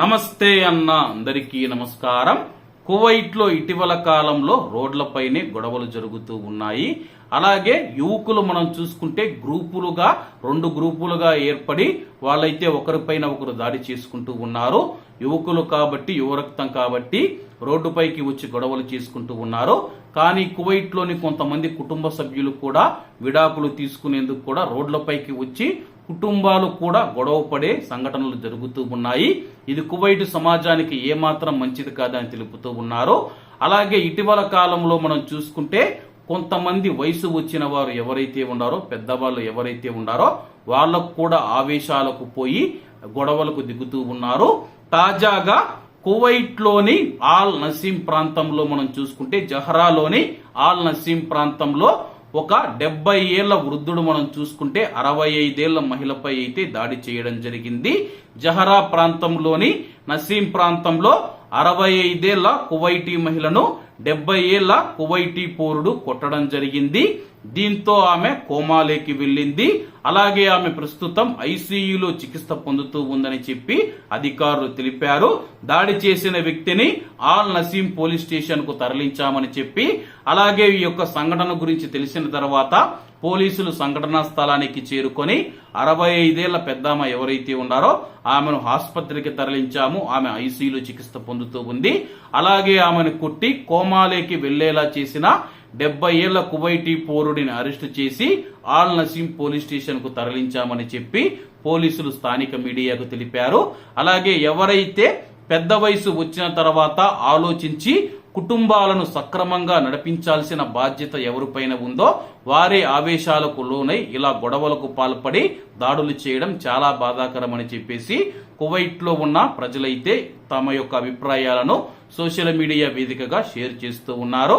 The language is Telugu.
నమస్తే అన్న అందరికీ నమస్కారం. కువైట్లో ఇటీవల కాలంలో రోడ్లపైనే గొడవలు జరుగుతూ ఉన్నాయి. అలాగే యువకులు మనం చూసుకుంటే గ్రూపులుగా రెండు గ్రూపులుగా ఏర్పడి వాళ్ళైతే ఒకరిపైన ఒకరు దాడి చేసుకుంటూ ఉన్నారు. యువకులు కాబట్టి యువరక్తం కాబట్టి రోడ్డుపైకి వచ్చి గొడవలు చేసుకుంటూ ఉన్నారు. కానీ కువైట్లోని కొంతమంది కుటుంబ సభ్యులు కూడా విడాకులు తీసుకునేందుకు కూడా రోడ్లపైకి వచ్చి కుటుంబాలు కూడా గొడవ పడే సంఘటనలు జరుగుతూ ఉన్నాయి. ఇది కువైట్ సమాజానికి ఏమాత్రం మంచిది కాదని తెలుపుతూ ఉన్నారు. అలాగే ఇటీవల కాలంలో మనం చూసుకుంటే కొంతమంది వయసు వచ్చిన వారు ఎవరైతే ఉన్నారో పెద్దవాళ్ళు ఎవరైతే ఉన్నారో వాళ్ళకు కూడా ఆవేశాలకు పోయి గొడవలకు దిగుతూ ఉన్నారు. తాజాగా కువైట్లోని ఆల్ నసీం ప్రాంతంలో మనం చూసుకుంటే జహరాలోని ఆల్ నసీం ప్రాంతంలో ఒక డెబ్బై ఏళ్ళ వృద్ధుడు మనం చూసుకుంటే అరవై ఐదేళ్ళ మహిళపై అయితే దాడి చేయడం జరిగింది. జహరా ప్రాంతంలోని నసీం ప్రాంతంలో అరవై ఐదేళ్ళ కువైటీ మహిళను డెబ్బై ఏళ్ళ కువైటీ పౌరుడు కొట్టడం జరిగింది. దీంతో ఆమె కోమాలోకి వెళ్ళింది. అలాగే ఆమె ప్రస్తుతం ఐసీయూలో చికిత్స పొందుతూ ఉందని చెప్పి అధికారులు తెలిపారు. దాడి చేసిన వ్యక్తిని ఆల్ నసీం పోలీస్ స్టేషన్కు తరలించామని చెప్పి అలాగే ఈ యొక్క సంఘటన గురించి తెలిసిన తర్వాత పోలీసులు సంఘటనా స్థలానికి చేరుకొని అరవై ఐదేళ్ళ పెద్దామ ఎవరైతే ఉన్నారో ఆమెను ఆసుపత్రికి తరలించాము. ఆమె ఐసీయూలో చికిత్స పొందుతూ ఉంది. అలాగే ఆమెను కొట్టి కోమాలోకి వెళ్ళేలా చేసిన డెబ్బై ఏళ్ళ కువైటీ పౌరుడిని అరెస్టు చేసి ఆల్ నసీం పోలీస్ స్టేషన్కు తరలించామని చెప్పి పోలీసులు స్థానిక మీడియాకు తెలిపారు. అలాగే ఎవరైతే పెద్ద వయసు వచ్చిన తర్వాత ఆలోచించి కుటుంబాలను సక్రమంగా నడిపించాల్సిన బాధ్యత ఎవరిపైన ఉందో వారే ఆవేశాలకు లోనై ఇలా గొడవలకు పాల్పడి దాడులు చేయడం చాలా బాధాకరమని చెప్పేసి కువైట్లో ఉన్న ప్రజలైతే తమ యొక్క అభిప్రాయాలను సోషల్ మీడియా వేదికగా షేర్ చేస్తూ ఉన్నారు.